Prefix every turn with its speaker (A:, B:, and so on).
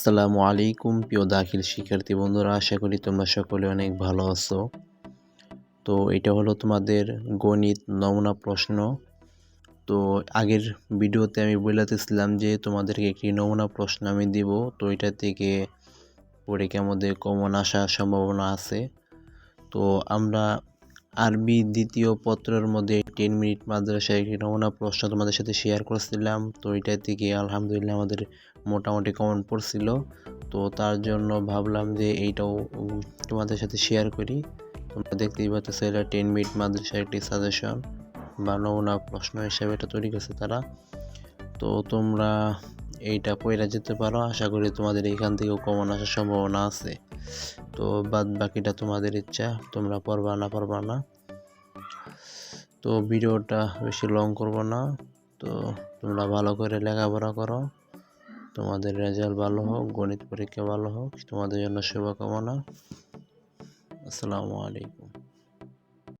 A: আসসালামু আলাইকুম, প্রিয় দাখিল শিক্ষার্থী বন্ধুরা, আশা করি তোমরা সকলে অনেক ভালো আছো। তো এটা হলো তোমাদের গণিত নমুনা প্রশ্ন। তো আগের ভিডিওতে আমি বলেতেছিলাম যে তোমাদেরকে একটি নমুনা প্রশ্ন আমি দিব, তো এটা থেকে পরীক্ষার মধ্যে কমন আসার সম্ভাবনা আছে। তো আমরা আরবি দ্বিতীয় পত্রের মধ্যে টেন মিনিট মাদ্রাসায় একটি নমুনা প্রশ্ন তোমাদের সাথে শেয়ার করেছিলাম। তো এটা থেকে আলহামদুলিল্লাহ আমাদের মোটামুটি কমন পড়ছিল। তো তার জন্য ভাবলাম যে এইটাও তোমাদের সাথে শেয়ার করি। তোমরা দেখতেই পাচ্ছ এটা টেন মিনিট মাদ্রাসার একটি সাজেশন বা নমুনা প্রশ্ন হিসাবে এটা তৈরি করছে তারা। তো তোমরা এইটা পয়রা যেতে পারো। আশা করি তোমাদের এখান থেকেও কমন আসার সম্ভাবনা আছে। তো বাদ বাকিটা তোমাদের ইচ্ছা, তোমরা পড়বা না পারবা না। তো ভিডিওটা বেশি লং করব না। তো তোমরা ভালো করে লেখাপড়া করো। তোমাদের রেজাল্ট ভালো হোক, গণিত পরীক্ষা ভালো হোক, তোমাদের জন্য শুভকামনা। আসসালামু আলাইকুম।